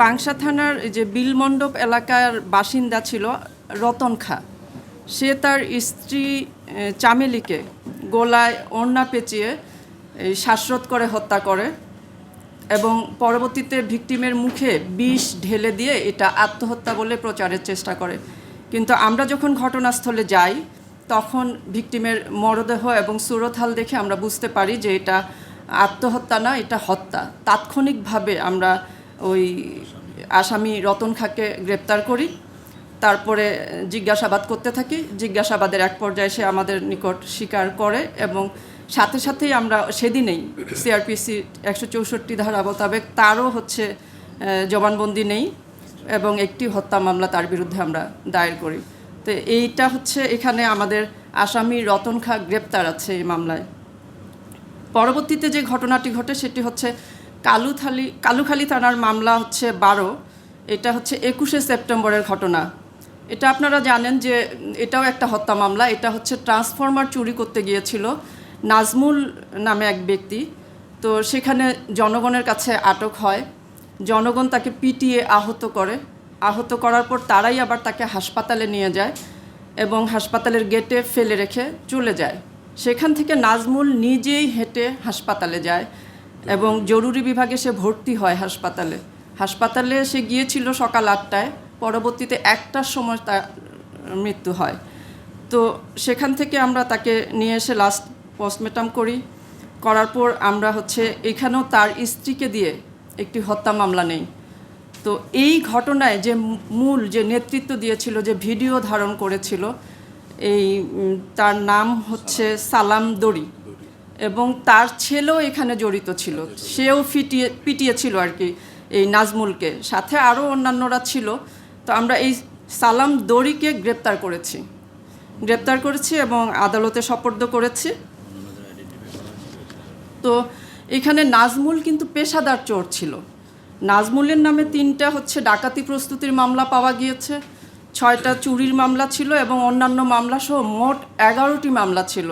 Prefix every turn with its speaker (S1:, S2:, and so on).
S1: পাংশা থানার যে বিলমণ্ডপ এলাকার বাসিন্দা ছিল রতন খা। সে তার স্ত্রী চামেলিকে গোলায় ওড়না পেঁচিয়ে শ্বাসরোধ করে হত্যা করে এবং পরবর্তীতে ভিকটিমের মুখে বিষ ঢেলে দিয়ে এটা আত্মহত্যা বলে প্রচারের চেষ্টা করে। কিন্তু আমরা যখন ঘটনাস্থলে যাই, তখন ভিকটিমের মরদেহ এবং সুরতহাল দেখে আমরা বুঝতে পারি যে এটা আত্মহত্যা না, এটা হত্যা। তাৎক্ষণিকভাবে আমরা ওই আসামি রতন খাকে গ্রেপ্তার করি। তারপরে জিজ্ঞাসাবাদ করতে থাকি। জিজ্ঞাসাবাদের এক পর্যায়ে সে আমাদের নিকট স্বীকার করে এবং সাথে সাথেই আমরা সেদিনেই সিআরপিসি একশো চৌষট্টি ধারা মোতাবেক তারও হচ্ছে জবানবন্দি নেই এবং একটি হত্যা মামলা তার বিরুদ্ধে আমরা দায়ের করি। তো এইটা হচ্ছে এখানে আমাদের আসামি রতন খা গ্রেপ্তার আছে এই মামলায়। পরবর্তীতে যে ঘটনাটি ঘটে সেটি হচ্ছে কালুথালি, কালুখালী থানার মামলা হচ্ছে বারো। এটা হচ্ছে একুশে সেপ্টেম্বরের ঘটনা। এটা আপনারা জানেন যে এটাও একটা হত্যা মামলা। এটা হচ্ছে ট্রান্সফরমার চুরি করতে গিয়েছিল নাজমুল নামে এক ব্যক্তি। তো সেখানে জনগণের কাছে আটক হয়। জনগণ তাকে পিটিয়ে আহত করে। আহত করার পর তারাই আবার তাকে হাসপাতালে নিয়ে যায় এবং হাসপাতালের গেটে ফেলে রেখে চলে যায়। সেখান থেকে নাজমুল নিজেই হেঁটে হাসপাতালে যায়। এবং জরুরি বিভাগে সে ভর্তি হয় হাসপাতালে। হাসপাতালে সে গিয়েছিল সকাল আটটায়, পরবর্তীতে একটার সময় তার মৃত্যু হয়। তো সেখান থেকে আমরা তাকে নিয়ে এসে লাস্ট পোস্টমর্টম করি। করার পর আমরা হচ্ছে এখানেও তার স্ত্রীকে দিয়ে একটি হত্যা মামলা নেই। তো এই ঘটনায় যে মূল যে নেতৃত্ব দিয়েছিল, যে ভিডিও ধারণ করেছিল, এই তার নাম হচ্ছে সালাম দড়ি। এবং তার ছেলেও এখানে জড়িত ছিল। সেও ফিটিয়ে, পিটিয়েছিল আর কি এই নাজমুলকে। সাথে আরও অন্যান্যরা ছিল। তো আমরা এই সালাম দড়িকে গ্রেপ্তার করেছি। গ্রেপ্তার করেছি এবং আদালতে সোপর্দ করেছি। তো এখানে নাজমুল কিন্তু পেশাদার চোর ছিল। নাজমুলের নামে তিনটা হচ্ছে ডাকাতি প্রস্তুতির মামলা পাওয়া গিয়েছে, ছয়টা চুরির মামলা ছিল এবং অন্যান্য মামলা সহ মোট এগারোটি মামলা ছিল।